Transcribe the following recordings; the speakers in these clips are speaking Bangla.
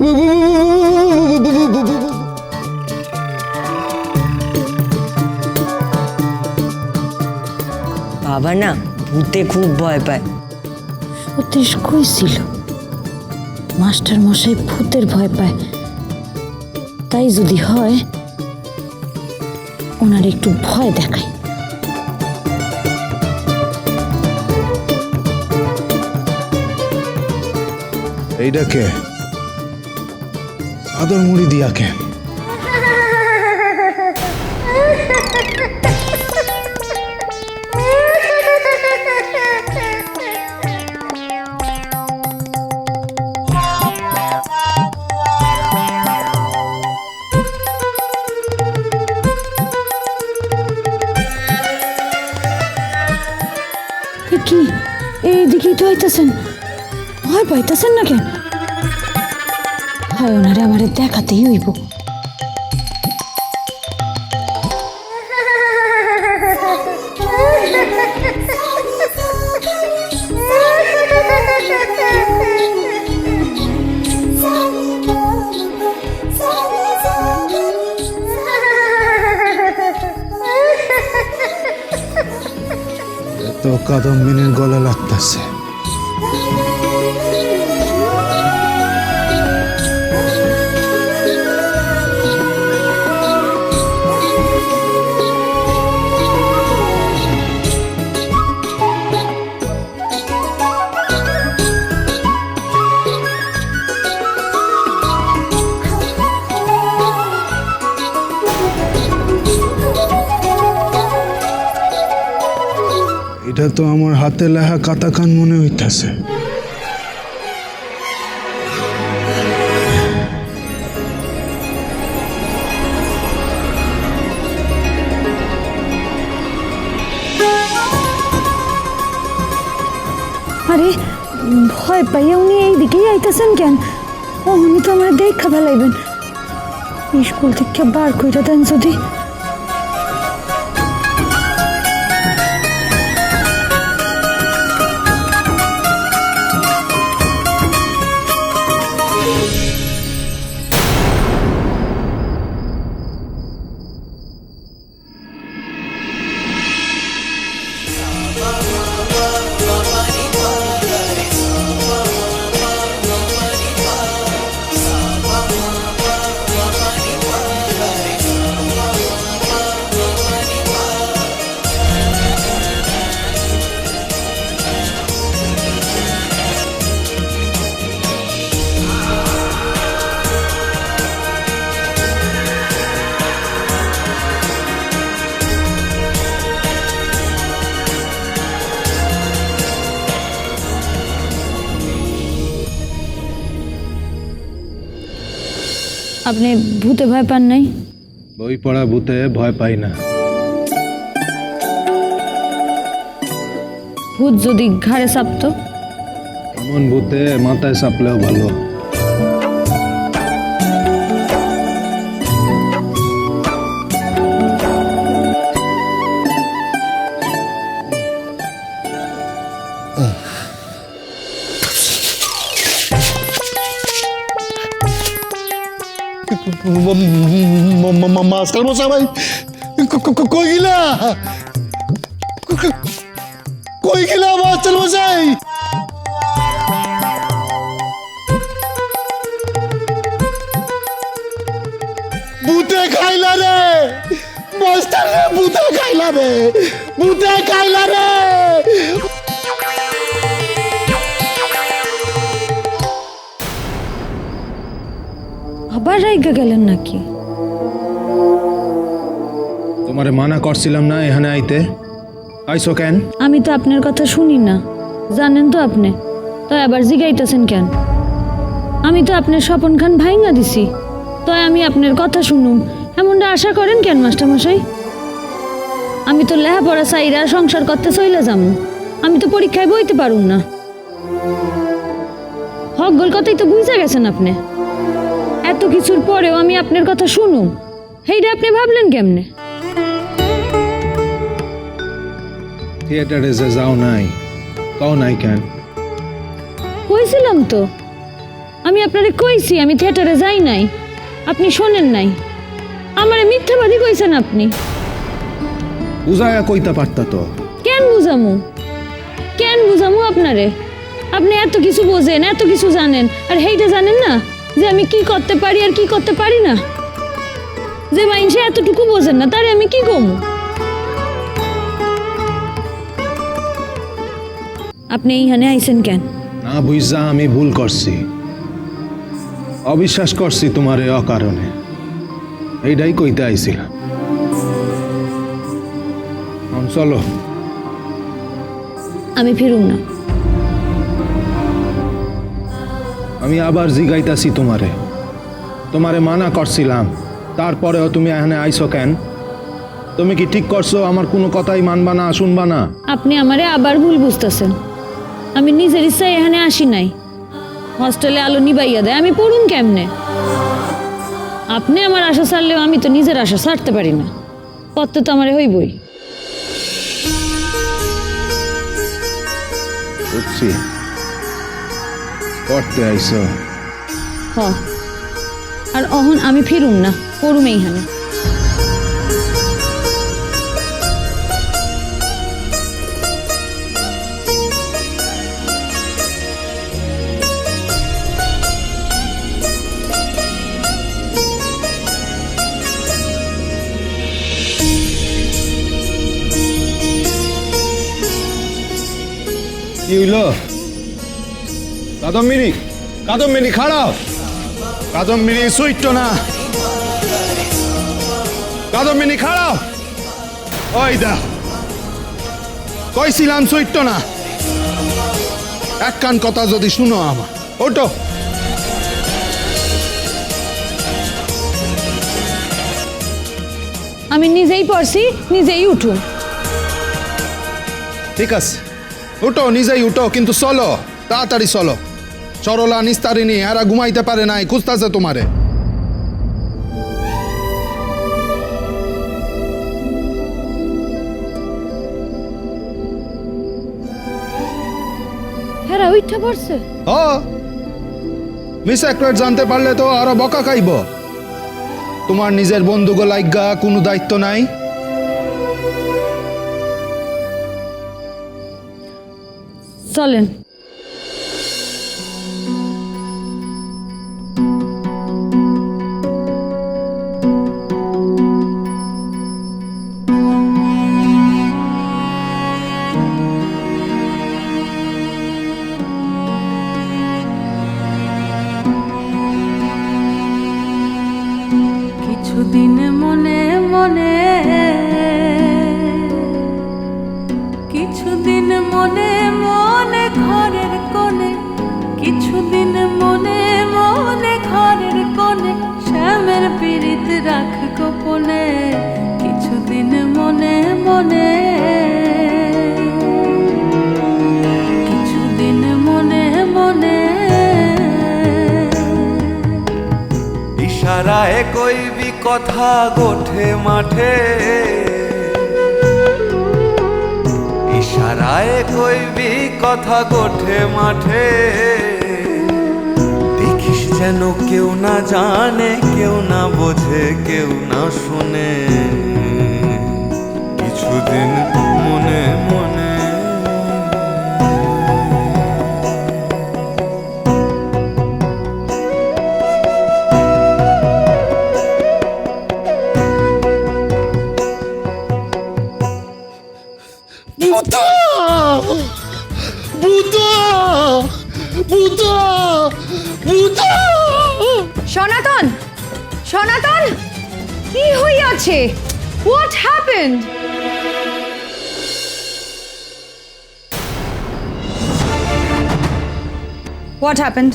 বাবা না ভূতে খুব ভয় পায়। সতীশ কইছিল মাস্টার মশাই ভূতের ভয় পায়। তাই যদি হয় ওনার একটু ভয় দেখায় এইটা কে? চাদর মুড়ি দিয়া কে? কি? এইদিকেই তো আইতেছেন। ভয় পাইতেছেন না কেন? হয় ওনারে আমারে দেখাতেই হইব তো কাদম্বিনীর গলা লাগতেছে এটা তো আমার হাতে লেখা কাতাকান মনে হইতাছে। আরে, ভয় পাইয়া উনি এইদিকেই আইতেছেন কেন? ও, উনি তো আমার দেখা ফেলাইবেন। স্কুল থেকে বার কইরা দেন যদি। আপনি ভূতে ভয় পান নাই? বই পড়া ভূতে ভয় পাই না। ভূত যদি ঘাড়ে চাপতো? এমন ভূতে মাথায় সাপলেও ভালো। মাস্টার মশাই ভাই কই গিলা কই গিলা মাস্টার মশাই ভূতে খাইলা রে মাস্টার রে ভূতে খাইলা রে ভূতে খাইলা আবার রাইগা গেলেন নাকি? তোমারে মানা করছিলাম না এখানে আইতে। আইসো কেন? আমি তো আপনার কথা শুনি না। জানেন তো আপনি। তো আবার জিগাইতেছেন কেন? আমি তো আপনার স্বপন খান ভাইঙ্গা দিছি। তো আমি আপনার কথা শুনুম। এমনটা আশা করেন কেন মাস্টারমশাই? আমি তো লেহাপড়া চাইরা সংসার করতে চইলে যাম। আমি তো পরীক্ষায় বইতে পারুম না। হকগল কথাই তো বুঝা গেছেন আপনি। এত কিছুর পরেও আমি আপনার কথা শুনুম। সেইটা আপনি ভাবলেন কেমনে? থিয়েটারে যে যাও নাই কও নাই কেন? কইছিলাম তো। আমি আপনারে কইছি আমি থিয়েটারে যাই নাই। আপনি শোনেন নাই। আমারে মিথ্যাবাদী কইছেন আপনি। বুঝায়া কইতা পারতা তো। কেন বুঝামু? কেন বুঝামু আপনারে? আপনি এত কিছু বোঝেন এত কিছু জানেন আর হেইটা জানেন না? যে আমি কি করতে পারি আর কি করতে পারি না? যে মাইনসে এতটুকু বোঝেন না তারে আমি কি কমু আপনি এইখানে আইছেন কেন? না বুঝা আমি ভুল করছি। অবিশ্বাস করছি তোমারে অকারণে। এইটাই কইতে আইছিলাম। চলো। আমি ফিরুম না। আমি আবার জিগাইতাছি তোমারে। তোমারে মানা করছিলাম। তারপরেও তুমি এখানে আইছো কেন? তুমি কি ঠিক করছ? আমার কোনো কথাই মানবা না শুনবা না? আপনি আমারে আবার ভুল বুঝতেছেন। আমি নিজের ইচ্ছায় এখানে আসি নাই। হস্টেলে আলো নিবাইয়া দেয় আমি পড়ুন কেমনে? আপনি আমার আশা ছাড়লেও আমি তো নিজের আশা ছাড়তে পারি না। পত্র তো আমারে হইবই। বুঝছি। পড়তে আইছো হ। আর অহন আমি ফিরুম না পড়ুম এইখানে কি হইল? কাদম্বিনী কাদম্বিনী খাড়াও কাদম্বিনী সুইট না। কাদম্বিনী খাড়াও ওই দা কইছিলাম সুইট না। এক কান কথা যদি শুনো আমার। ওটো। আমি নিজেই পড়ছি নিজেই উঠুম ঠিক আছে। উঠো নিজেই উঠো কিন্তু চলো তাড়াতাড়ি চলো। সরলা নিস্তারিণী এরা ঘুমাইতে পারে নাই খুঁজতেছে তোমারে। হ্যাঁ উঠা পড়ছে। হ। মিস অ্যাক্রেট জানতে পারলে তো আরও বকা খাইব। তোমার নিজের বন্ধুগো লাইগা কোনো দায়িত্ব নাই। চলেন। কইবি কথা গোঠে মাঠে। ইশারায় কইবি কথা গোঠে মাঠে। দেখিস যেন কেউ না জানে, কেউ না বোঝে, কেউ না শুনে। কিছুদিন মনে মনে সনাতন সনাতন কি হইয়াছে? What happened what happened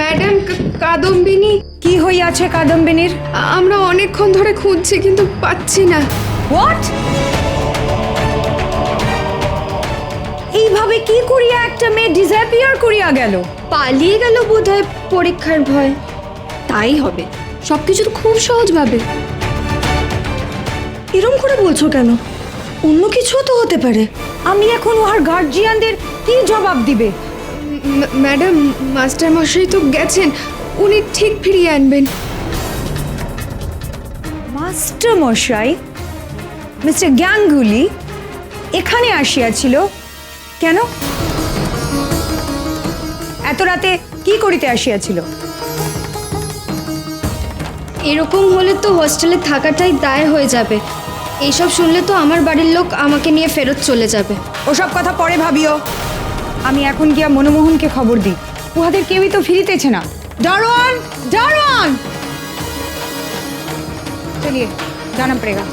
madam Kadambini কি হইয়াছে কাদম্বিনীর আমরা অনেকক্ষণ ধরে খুঁজছি কিন্তু পাচ্ছি না। হোয়াট এইভাবে কি করিয়া একটা মেয়ে ডিসঅ্যাপিয়ার করিয়া গেল? পালিয়ে গেল বোধহয় পরীক্ষার ভয়। তাই হবে। সবকিছু তো খুব সহজভাবে। এরম করে বলছো কেন? অন্য কিছুও তো হতে পারে। আমি এখন ওহার গার্জিয়ানদের কি জবাব দিবে? ম্যাডাম মাস্টার মশাই তো গেছেন। উনি ঠিক ফিরিয়ে আনবেন। মাস্টার মশাই মিস্টার গ্যাঙ্গুলি এখানে আসিয়াছিল। কেন? এত রাতে কি করিতে আসিয়াছিল? এরকম হলে তো হোস্টেলে থাকাটাই দায় হয়ে যাবে। এইসব শুনলে তো আমার বাড়ির লোক আমাকে নিয়ে ফেরত চলে যাবে। ওসব কথা পরে ভাবিও। আমি এখন গিয়া মনমোহনকে খবর দিই। উহাদের কেউই তো ফিরিতেছে না। দারোয়ান! দারোয়ান! চলিয়ে জানা পড়েগা